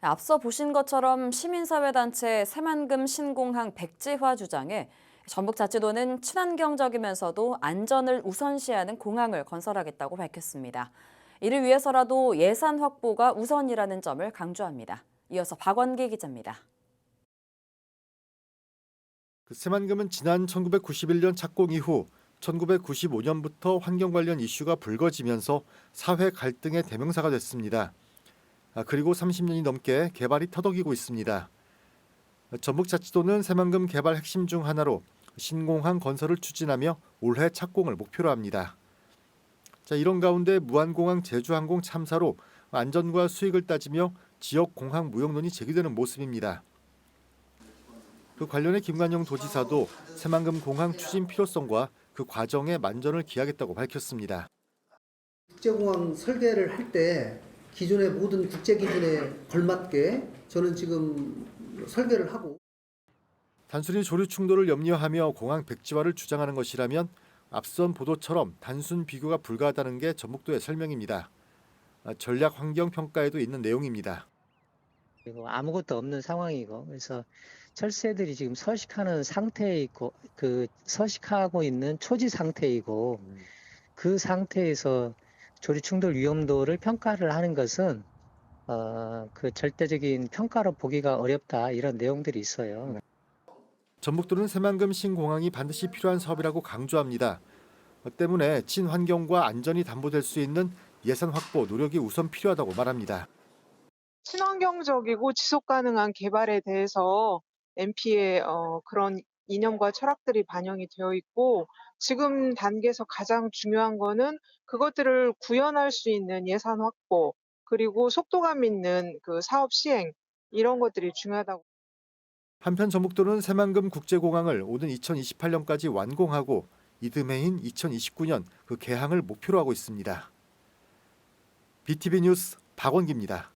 앞서 보신 것처럼 시민사회단체 새만금 신공항 백지화 주장에 전북자치도는 친환경적이면서도 안전을 우선시하는 공항을 건설하겠다고 밝혔습니다. 이를 위해서라도 예산 확보가 우선이라는 점을 강조합니다. 이어서 박원기 기자입니다. 그 새만금은 지난 1991년 착공 이후 1995년부터 환경 관련 이슈가 불거지면서 사회 갈등의 대명사가 됐습니다. 아, 그리고 30년이 넘게 개발이 터덕이고 있습니다. 전북자치도는 새만금 개발 핵심 중 하나로 신공항 건설을 추진하며 올해 착공을 목표로 합니다. 자, 이런 가운데 무안공항 제주항공 참사로 안전과 수익을 따지며 지역 공항 무용론이 제기되는 모습입니다. 그 관련해 김관영 도지사도 새만금 공항 추진 필요성과 그 과정에 만전을 기하겠다고 밝혔습니다. 국제공항 설계를 할 때 기존의 모든 국제 기준에 걸맞게 저는 지금 설계를 하고 단순히 조류 충돌을 염려하며 공항 백지화를 주장하는 것이라면 앞선 보도처럼 단순 비교가 불가하다는 게 전북도의 설명입니다. 아, 전략 환경 평가에도 있는 내용입니다. 그리고 아무것도 없는 상황이고 그래서 철새들이 지금 서식하는 상태에 있고 그 서식하고 있는 초지 상태이고 그 상태에서 조리 충돌 위험도를 평가를 하는 것은 어, 그 절대적인 평가로 보기가 어렵다 이런 내용들이 있어요. 전북도는 새만금 신공항이 반드시 필요한 사업이라고 강조합니다. 어, 때문에 친환경과 안전이 담보될 수 있는 예산 확보 노력이 우선 필요하다고 말합니다. 친환경적이고 지속 가능한 개발에 대해서 MP의 어, 그런 이념과 철학들이 반영이 되어 있고 지금 단계에서 가장 중요한 거는 그것들을 구현할 수 있는 예산 확보 그리고 속도감 있는 그 사업 시행 이런 것들이 중요하다고 한편 전북도는 새만금 국제공항을 오는 2028년까지 완공하고 이듬해인 2029년 그 개항을 목표로 하고 있습니다. BTV 뉴스 박원기입니다.